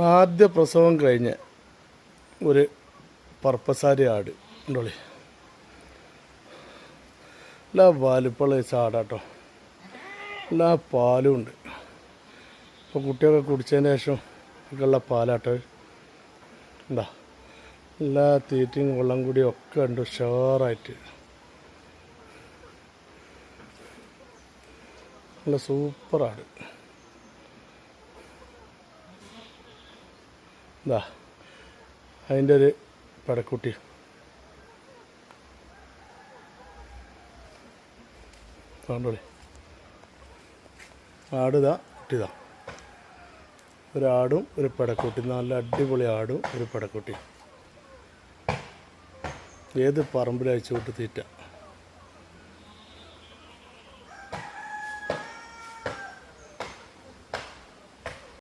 ആദ്യ പ്രസവം കഴിഞ്ഞ് ഒരു പർപ്പസാരി ആട്. ഉണ്ടോളി. എല്ലാ വലിപ്പമുള്ള ഈ ചാടാട്ടോ. എല്ലാ പാലും ഉണ്ട്. ഇപ്പോൾ കുട്ടിയൊക്കെ കുടിച്ചതിന് ശേഷം ഒക്കെയുള്ള പാലാട്ടോ. എന്താ എല്ലാ തീറ്റയും വെള്ളം കൂടിയും ഒക്കെ ഉണ്ട് ഉഷാറായിട്ട്. നല്ല സൂപ്പറാണ് എന്താ അതിന്റെ ഒരു പടക്കുട്ടി. കണ്ടോളി. ആടുതാ കുട്ടിതാ ഒരാടും ഒരു പടക്കുട്ടി. നല്ല അടിപൊളി ആടും ഒരു പടക്കുട്ടി. ഏത് പറമ്പിലയച്ചു കൊണ്ട് തീറ്റ?